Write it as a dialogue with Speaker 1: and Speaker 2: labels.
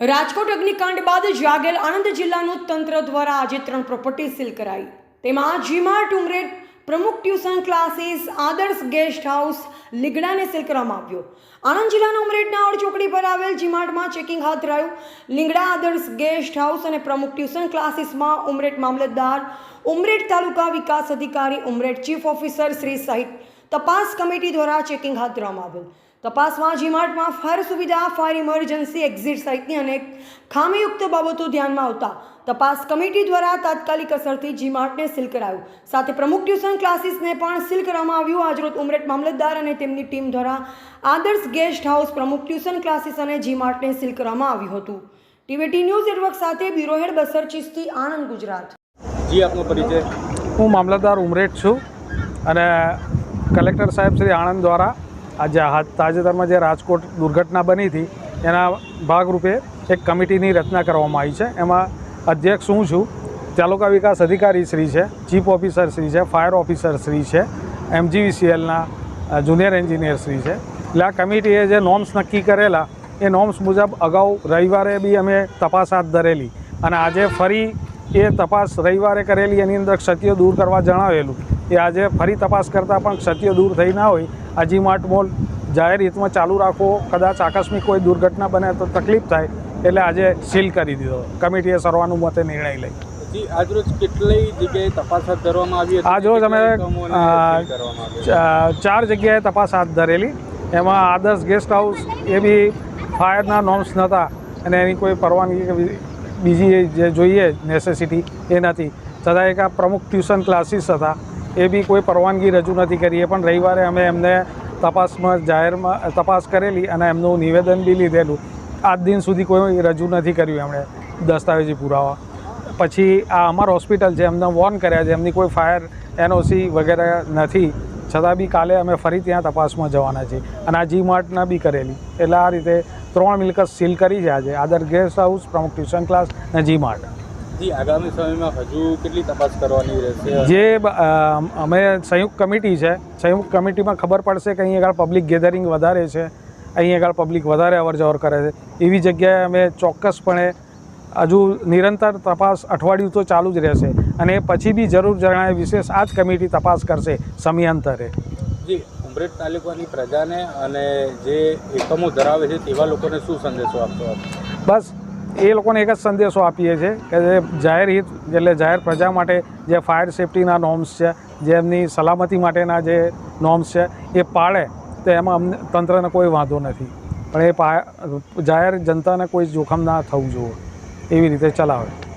Speaker 1: રાજકોટ અગ્નિકાંડ બાદ જાગેલ આણંદ જિલ્લાનું તંત્ર દ્વારા આજે ત્રણ પ્રોપર્ટી સીલ કરાઈ. તેમાં જીમાર ટુંગરેટ Pramukh tuition classes Adarsh guest house લીગડાને seal કરવામાં આવ્યો. આણંદ જિલ્લાના ઉમરેડના ઓડ પર આવેલ જીમાર્ટમાં ચેકિંગ હાથ ધરાયું. લીંગડા, આદર્શ ગેસ્ટ હાઉસ અને પ્રમુખ ટ્યુશન ક્લાસીસમાં ઉમરેટ મામલતદાર ઉમરેટ તાલુકા વિકાસ અધિકારી ઉમરેટ ચીફ ઓફિસર શ્રી સહિત તપાસ કમિટી દ્વારા ચેકિંગ હાથ ધરવામાં આવેલ. તપાસમાં જીમાર્ટમાં ફાયર સુવિધા ફાયર ઇમરજન્સી એક્ઝિટ સહિતની અનેક ખામીયુક્ત બાબતો ધ્યાનમાં આવતા તપાસ કમિટી દ્વારા તાત્કાલિક અસરથી જીમાર્ટને સીલ કરાયું. સાથે પ્રમુખ ટ્યુશન ક્લાસીસને પણ સીલ કરવામાં આવ્યું. આજરોજ ઉમરેટ મામલતદાર અને તેમની ટીમ દ્વારા Adarsh guest house Pramukh tuition classes અને જીમાર્ટને સીલ કરવામાં આવ્યું હતું. ટીવીટી ન્યૂઝ નેટવર્ક સાથે બ્યુરો હેડ બસર ચિસ્તી આણંદ ગુજરાત.
Speaker 2: જી આપનો પરિચય.
Speaker 3: હું મામલતદાર ઉમરેટ છું અને કલેક્ટર સાહેબ શ્રી આણંદ દ્વારા આજે તાજેતરમાં જે રાજકોટ દુર્ઘટના બની હતી, એના ભાગરૂપે એક કમિટીની રચના કરવામાં આવી છે. એમાં અધ્યક્ષ હું છું? તાલુકા વિકાસ અધિકારી શ્રી છે, ચીફ ઓફિસર શ્રી છે, ફાયર ઓફિસર શ્રી છે, એમજીવીસીએલના જુનિયર એન્જિનિયર શ્રી છે. એટલે આ કમિટીએ જે નોર્મ્સ નક્કી કરેલા, એ નોર્મ્સ મુજબ અગાઉ રવિવારે બી અમે તપાસ હાથ ધરેલી. અને આજે ફરી એ તપાસ રવિવારે કરેલી, એની અંદર ક્ષતિઓ દૂર કરવા જણાવેલું. એ આજે ફરી તપાસ કરતાં પણ ક્ષતિઓ દૂર થઈ ના હોય આ જી માર્ટ મોલ જાહેર હિતમાં ચાલુ રાખવો કદાચ આકસ્મિક કોઈ દુર્ઘટના બને તો તકલીફ થાય એટલે આજે સીલ કરી દીધો. કમિટીએ સર્વાનુમતે નિર્ણય લઈ.
Speaker 2: આજરોજ કેટલી જગ્યાએ તપાસ હાથ ધરવામાં આવી
Speaker 3: આજરોજ અમે, ચાર જગ્યાએ તપાસ હાથ ધરેલી. એમાં આદર્શ ગેસ્ટ હાઉસ એ બી ફાયરના નોર્મ્સ નહોતા અને એની કોઈ પરવાનગી બીજી જે જોઈએ નેસેસિટી એ નથી. છતાં એક આ પ્રમુખ ટ્યુશન ક્લાસીસ હતા. એ બી કોઈ પરવાનગી રજૂ નથી કરી. એ પણ રવિવારે અમે એમને તપાસમાં જાહેરમાં, તપાસ કરેલી અને એમનું નિવેદન બી લીધેલું. આજ દિન સુધી કોઈ રજૂ નથી કર્યું એમણે દસ્તાવેજી પુરાવા. પછી આ અમાર હોસ્પિટલ છે એમને વોર્ન કર્યા છે, એમની કોઈ ફાયર, એનઓસી વગેરે નથી. છતાં બી કાલે અમે ફરી ત્યાં તપાસમાં જવાના છીએ. અને આ જી માર્ટના બી કરેલી. એટલે આ રીતે ત્રણ મિલકત સીલ કરી છે આજે. Adarsh guest house, Pramukh tuition class અને જી માર્ટ
Speaker 2: જી આગામી સમયમાં હજુ કેટલી તપાસ કરવાની રહેશે?
Speaker 3: જે અમે સંયુક્ત કમિટી છે. સંયુક્ત કમિટીમાં ખબર પડશે કે અહીં આગળ પબ્લિક ગેધરિંગ વધારે છે. અહીં આગળ પબ્લિક વધારે અવર જવર કરે છે. એવી જગ્યાએ અમે ચોક્કસપણે હજુ નિરંતર તપાસ અઠવાડિયું તો ચાલુ જ રહેશે. અને પછી બી જરૂર જણાય વિશેષ આ જ કમિટી તપાસ કરશે સમયાંતરે.
Speaker 2: જી ઉમરેઠ તાલુકાની પ્રજાને અને જે એકમો ધરાવે છે તેવા લોકોને શું સંદેશો આપશો આપ?
Speaker 3: બસ એ લોકોને એક જ સંદેશો આપીએ છીએ કે જે જાહેર હિત, એટલે જાહેર પ્રજા માટે જે ફાયર સેફટીના નોર્મ્સ છે, જે એમની સલામતી માટેના જે નોર્મ્સ છે, એ પાળે તો એમાં અમને તંત્રને કોઈ વાંધો નથી. પણ એ પા, જાહેર જનતાને કોઈ જોખમ ના થવું જોઈએ. એવી રીતે ચલાવે.